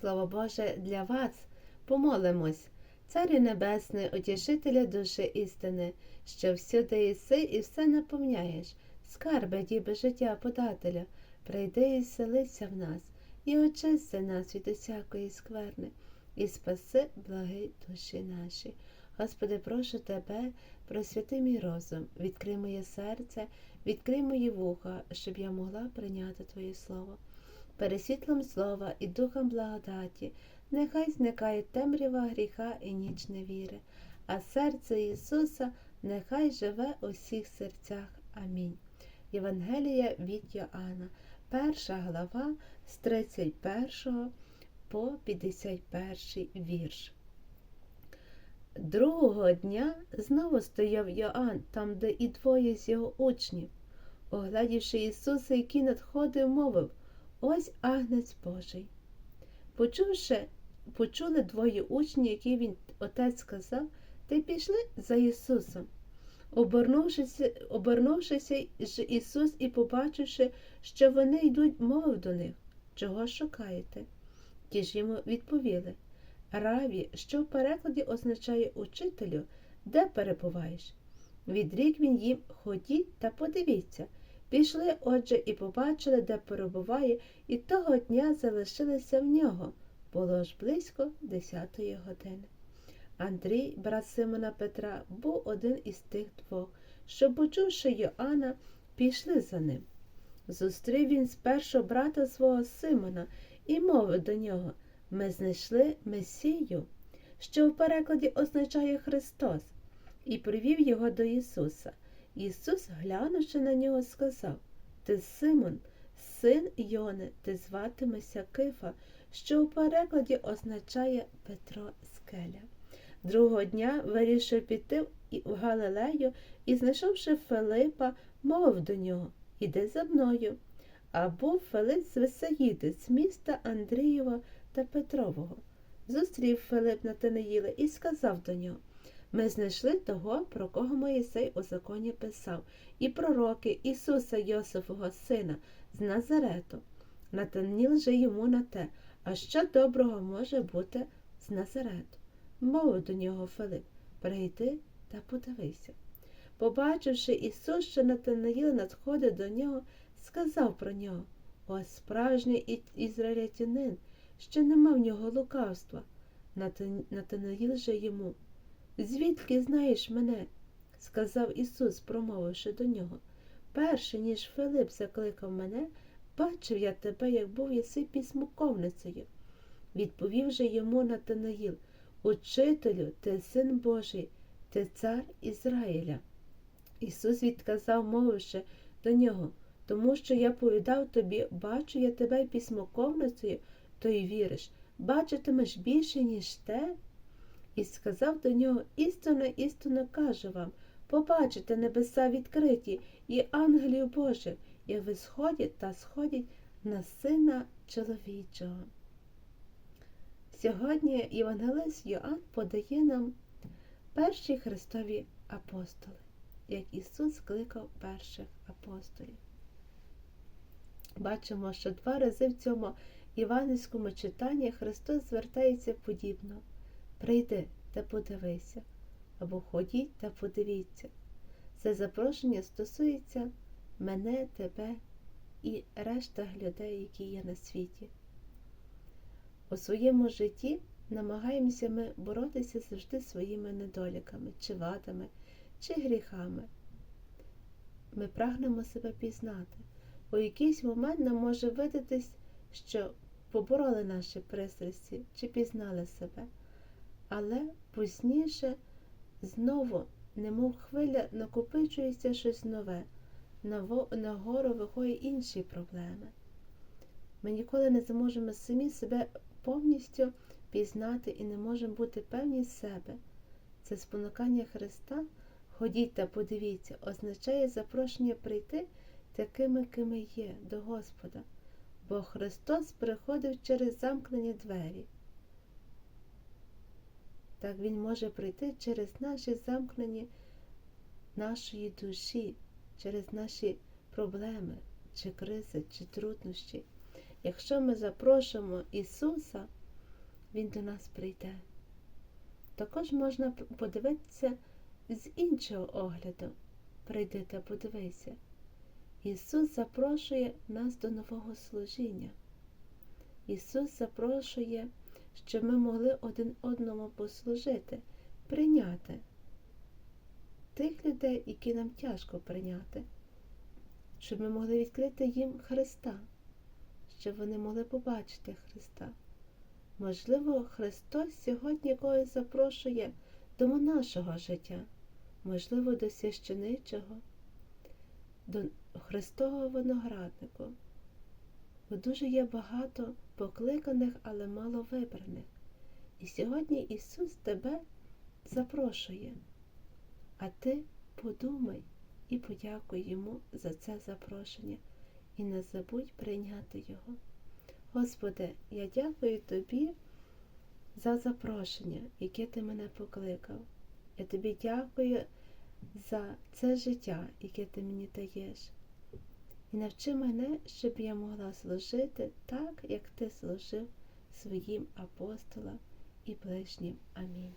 Слово Боже для вас. Помолимось, Царю Небесний, утішителя душі істини, що всюди єси і все наповняєш, скарби діби життя подателя, прийди і селися в нас, і очисти нас від усякої скверни, і спаси благи душі наші. Господи, прошу Тебе, просвяти мій розум, відкрий моє серце, відкрий мої вуха, щоб я могла прийняти Твоє Слово. Пересвітлом слова і духом благодаті, нехай зникає темрява гріха і ніч невіри, а серце Ісуса нехай живе у всіх серцях. Амінь. Євангелія від Йоанна, перша глава з 31 по 51 вірш. Другого дня знову стояв Йоанн, там, де і двоє з його учнів. Оглядівши Ісуса, який надходив, мовив Ось агнець Божий. Почувши, почули двоє учнів, які він отець сказав, й пішли за Ісусом. Обернувшися, обернувшися ж Ісус і побачивши, що вони йдуть, мовив до них, чого шукаєте? Ті ж йому відповіли Раві, що в перекладі означає учителю, де перебуваєш? Відрік він їм ходіть та подивіться. Пішли, отже, і побачили, де перебуває, і того дня залишилися в нього. Було ж близько десятої години. Андрій, брат Симона Петра, був один із тих двох, що, почувши Йоанна, пішли за ним. Зустрів він спершу брата свого Симона і мовив до нього Ми знайшли Месію, що в перекладі означає Христос, і привів його до Ісуса. Ісус, глянувши на нього, сказав Ти Симон, син Йони, ти зватимешся Кифа, що у перекладі означає Петро Скеля. Другого дня вирішив піти в Галилею і, знайшовши Филипа, мовив до нього Іди за мною. А був Филип з Весаїди, з міста Андрієва та Петрового. Зустрів Филип Натанаїла і сказав до нього ми знайшли того, про кого Моїсей у законі писав, і пророки Ісуса Йосифового сина з Назарету. Натаніл же йому на те, а що доброго може бути з Назарету. Мовив до нього Филип прийди та подивися. Побачивши Ісус, що Натанаїл надходить до нього, сказав про нього Ось справжній ізраїлятянин, що нема в нього лукавства. Натанаїл же йому Звідки знаєш мене? сказав Ісус, промовивши до нього. Перше, ніж Филип закликав мене, бачив я тебе, як був єси письмоковницею. Відповів же йому Натанаїл Учителю, ти син Божий, ти цар Ізраїля. Ісус відказав, мовивши до нього, тому що я повідав тобі, бачу я тебе письмоковницею, то й віриш, бачитимеш більше, ніж те і сказав до нього істинно, істинно кажу вам побачите небеса відкриті і ангелів Божих, і висходять та сходять на сина чоловічого. Сьогодні Євангелист Йоанн подає нам перші Христові апостоли, як Ісус скликав перших апостолів. Бачимо, що два рази в цьому іванівському читанні Христос звертається подібно. Прийди та подивися, або ходіть та подивіться. Це запрошення стосується мене, тебе і решта людей, які є на світі. У своєму житті намагаємося ми боротися завжди своїми недоліками, чи вадами, чи гріхами. Ми прагнемо себе пізнати. У якийсь момент нам може видатись, що побороли наші пристрасті чи пізнали себе але пізніше знову, немов хвиля, накопичується щось нове, нагору виходять інші проблеми. Ми ніколи не зможемо самі себе повністю пізнати і не можемо бути певні себе. Це спонукання Христа, ходіть та подивіться, означає запрошення прийти такими, кими є, до Господа, бо Христос приходив через замкнені двері. Так Він може прийти через наші замкнені нашої душі, через наші проблеми, чи кризи, чи труднощі. Якщо ми запрошуємо Ісуса, Він до нас прийде. Також можна подивитися з іншого огляду. Прийди та подивися. Ісус запрошує нас до нового служіння. Ісус запрошує, щоб ми могли один одному послужити, прийняти тих людей, які нам тяжко прийняти, щоб ми могли відкрити їм Христа, щоб вони могли побачити Христа. Можливо, Христос сьогодні когось запрошує до нашого життя, можливо, до священичого, до Христового винограднику. Бо дуже є багато покликаних, але мало вибраних. І сьогодні Ісус тебе запрошує. А ти подумай і подякуй Йому за це запрошення і не забудь прийняти Його. Господи, я дякую Тобі за запрошення, яке Ти мене покликав. Я тобі дякую за це життя, яке ти мені даєш. І навчи мене, щоб я могла служити так, як ти служив своїм апостолам і ближнім. Амінь.